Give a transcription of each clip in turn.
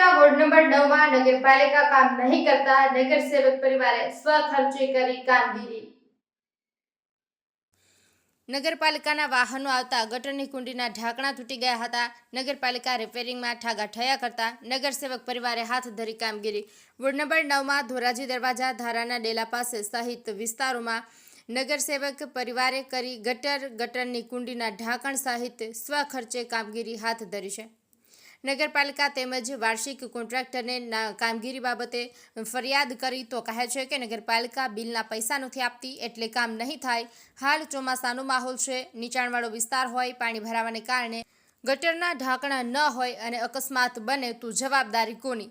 સુરતના ward number નવમાં નગરપાલિકા કામ નહીં કરતા નગરસેવક પરિવારે સ્વખર્ચે કરી કામગીરી. નગરપાલિકાના વાહનો આવતા ગટરની કુંડીના ઢાંકણા તૂટી ગયા હતા. નગરપાલિકા રિપેરિંગમાં ઠાગા ઠયા કરતા નગરસેવક પરિવારે હાથ ધરી કામગીરી. વોર્ડ નંબર નવમાં ધોરાજી દરવાજા ધારાના ડેલા પાસે સહિત વિસ્તારોમાં નગરસેવક પરિવારે કરી ગટર ગટરની કુંડીના ઢાંકણ સહિત સ્વખર્ચે કામગીરી હાથ ધરી છે. નગરપાલિકા તેમજ વાર્ષિક કોન્ટ્રાક્ટરને કામગીરી બાબતે ફરિયાદ કરી તો કહે છે કે નગરપાલિકા બિલના પૈસા નથી આપતી એટલે કામ નહીં થાય. હાલ ચોમાસાનો માહોલ છે. નીચાણવાળો વિસ્તાર હોય, પાણી ભરાવાને કારણે ગટરના ઢાંકણા ન હોય અને અકસ્માત બને તો જવાબદારી કોની?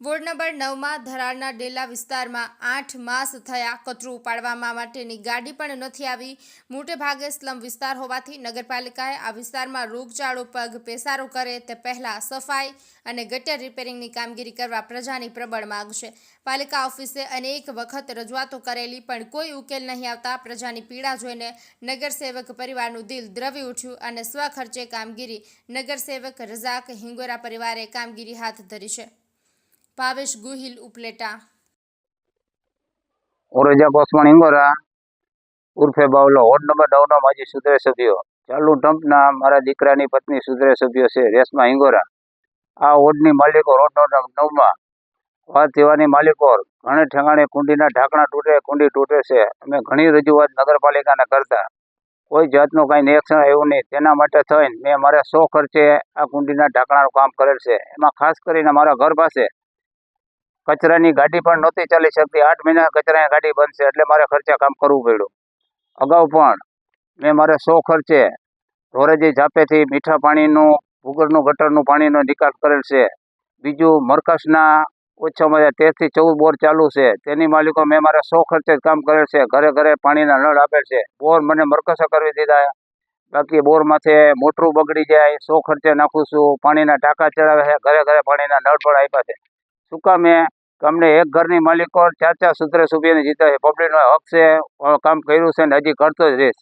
વોર્ડ નંબર નવમાં ધરાળના ડેલા વિસ્તારમાં આઠ માસ થયા કચરું ઉપાડવામાં માટેની ગાડી પણ નથી આવી. મોટે ભાગે સ્લમ વિસ્તાર હોવાથી નગરપાલિકાએ આ વિસ્તારમાં રોગચાળો, પગ પેસારો કરે તે પહેલાં સફાઈ અને ગટર રિપેરિંગની કામગીરી કરવા પ્રજાની પ્રબળ માંગ છે. પાલિકા ઓફિસે અનેક વખત રજૂઆતો કરેલી પણ કોઈ ઉકેલ નહીં આવતા પ્રજાની પીડા જોઈને નગરસેવક પરિવારનું દિલ દ્રવી ઉઠ્યું અને સ્વખર્ચે કામગીરી નગરસેવક રઝાક હિંગોરા પરિવારે કામગીરી હાથ ધરી છે. ભાવેશ ગુહિલ ઉપલેટા. ઓરજા કોસમણ ઇંગોરા ઉર્ફે બાવલો. વોર્ડ નંબર નવનો માજી સુધરે સભ્યો. ચાલુ ટંપના મારા દીકરાની પત્ની સુધરે સભ્યો છે રેશમા ઇંગોરા આ વોર્ડની માલિકો રોડ નંબર નવમાં. વાત તેવાની માલિકો, ઘણે ઠેકાણે કુંડીના ઢાંકણા તૂટે, કુંડી તૂટે છે. અમે ઘણી રજૂઆત નગરપાલિકાને કરતા. કોઈ જાતનું કાંઈ નિરીક્ષણ આવ્યું નહીં. તેના માટે થઈને મેં મારા સો ખર્ચે આ કુંડીના ઢાંકણાનું કામ કરેલ છે. એમાં ખાસ કરીને મારા ઘર પાસે કચરાની ગાડી પણ નહોતી ચાલી શકતી. આઠ મહિના કચરાની ગાડી છે એટલે મારે ખર્ચા કામ કરવું પડ્યું. અગાઉ પણ મેં મારે સો ખર્ચે ધોરેજી ઝાપેથી મીઠા પાણીનું ભૂગરનું ગટરનું પાણીનો નિકાલ કરેલ છે. બીજું મરકસના ઓછામાં ઓછા તેરથી ચૌદ બોર ચાલુ છે. તેની માલિકો મેં મારે સો ખર્ચે જ કામ કરેલ છે. ઘરે ઘરે પાણીના નળ આપેલ છે. બોર મને મરકસે કરી દીધા. બાકી બોર માથે મોટરું બગડી જાય, સો ખર્ચે નાખું છું. પાણીના ટાંકા ચડાવે છે. ઘરે ઘરે પાણીના નળ પણ આપ્યા છે. શું કામ કે અમને એક ઘરની માલિકો ચાર ચાર સૂત્રે સુભીને જીતા છે પબ્લિકનો હક છે કામ કર્યું છે ને હજી કરતો જ રહીશ.